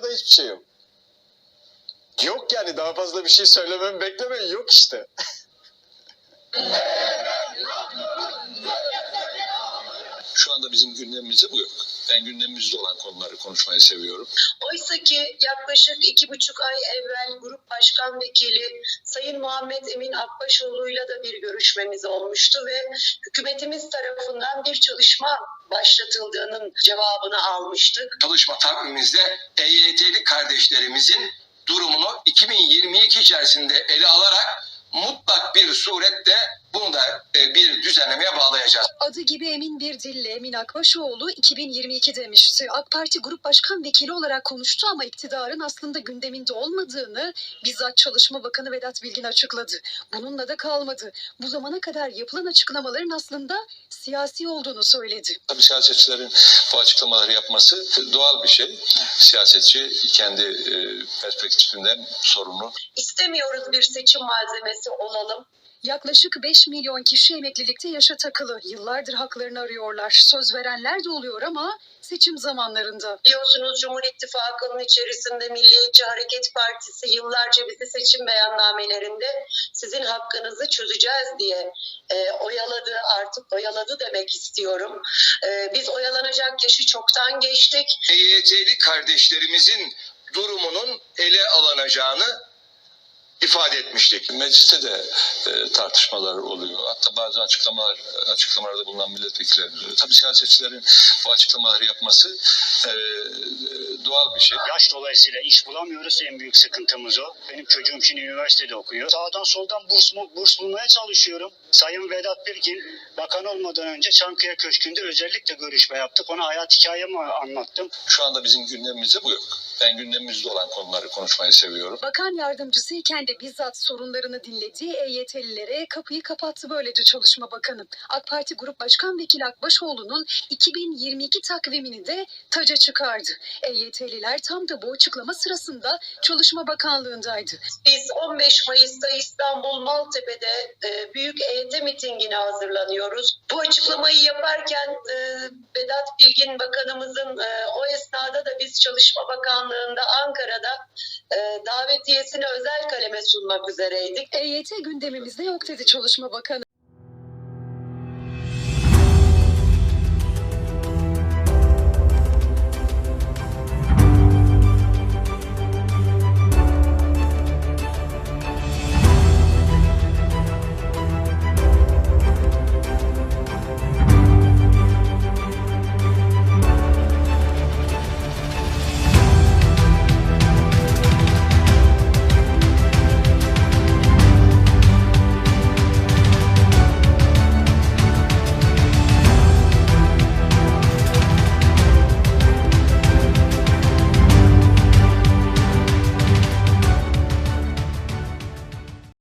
Onlara da hiçbir şey yok. Yok yani daha fazla bir şey söylememi beklemeyin. Yok işte. Şu anda bizim gündemimizde bu yok. Ben gündemimizde olan konuları konuşmayı seviyorum. Oysa ki yaklaşık iki buçuk ay evvel Grup Başkan Vekili Sayın Muhammed Emin Akbaşoğlu'yla da bir görüşmemiz olmuştu ve hükümetimiz tarafından bir çalışma başlatıldığının cevabını almıştık. çalışma takvimimizde EYT'li kardeşlerimizin durumunu 2022 içerisinde ele alarak mutlak bir surette bunu da e, bir düzenlemeye bağlayacağız. Adı gibi Emin bir dille Emin Akbaşoğlu 2022 demişti. AK Parti Grup Başkan Vekili olarak konuştu ama iktidarın aslında gündeminde olmadığını bizzat Çalışma Bakanı Vedat Bilgin açıkladı. Bununla da kalmadı. Bu zamana kadar yapılan açıklamaların aslında siyasi olduğunu söyledi. Tabii siyasetçilerin bu açıklamaları yapması doğal bir şey. Siyasetçi kendi e, perspektifinden sorunu İstemiyoruz bir seçim malzemesi olalım. Yaklaşık 5 milyon kişi emeklilikte yaşa takılı. Yıllardır haklarını arıyorlar. Söz verenler de oluyor ama seçim zamanlarında. Biliyorsunuz Cumhur İttifakı'nın içerisinde Milliyetçi Hareket Partisi yıllarca bizi seçim beyannamelerinde sizin hakkınızı çözeceğiz diye e, oyaladı artık oyaladı demek istiyorum. E, biz oyalanacak yaşı çoktan geçtik. EYT'li kardeşlerimizin durumunun ele alınacağını ifade etmiştik. Mecliste de e, tartışmalar oluyor. Hatta bazı açıklamalar açıklamalarda bulunan milletvekilleri. oluyor. Tabii siyasetçilerin bu açıklamaları yapması e, doğal bir şey. Yaş dolayısıyla iş bulamıyoruz. En büyük sıkıntımız o. Benim çocuğum şimdi üniversitede okuyor. Sağdan soldan burs, mu- burs bulmaya çalışıyorum. Sayın Vedat Bilgin bakan olmadan önce Çankaya Köşkü'nde özellikle görüşme yaptık. Ona hayat hikayemi anlattım. Şu anda bizim gündemimizde bu yok. Ben gündemimizde olan konuları konuşmayı seviyorum. Bakan yardımcısı iken de bizzat sorunlarını dinlediği EYT'lilere kapıyı kapattı böylece Çalışma Bakanı. AK Parti Grup Başkan Vekili Akbaşoğlu'nun 2022 takvimini de taca çıkardı. EYT'liler tam da bu açıklama sırasında Çalışma Bakanlığındaydı. Biz 15 Mayıs'ta İstanbul Maltepe'de e, büyük EYT mitingine hazırlanıyoruz. Bu açıklamayı yaparken e, Vedat Bilgin Bakanımızın e, o esnada da biz Çalışma Bakanlığı'nda Ankara'da e, davetiyesini özel kaleme sunmak üzereydik. EYT gündemimizde yok dedi Çalışma Bakanı.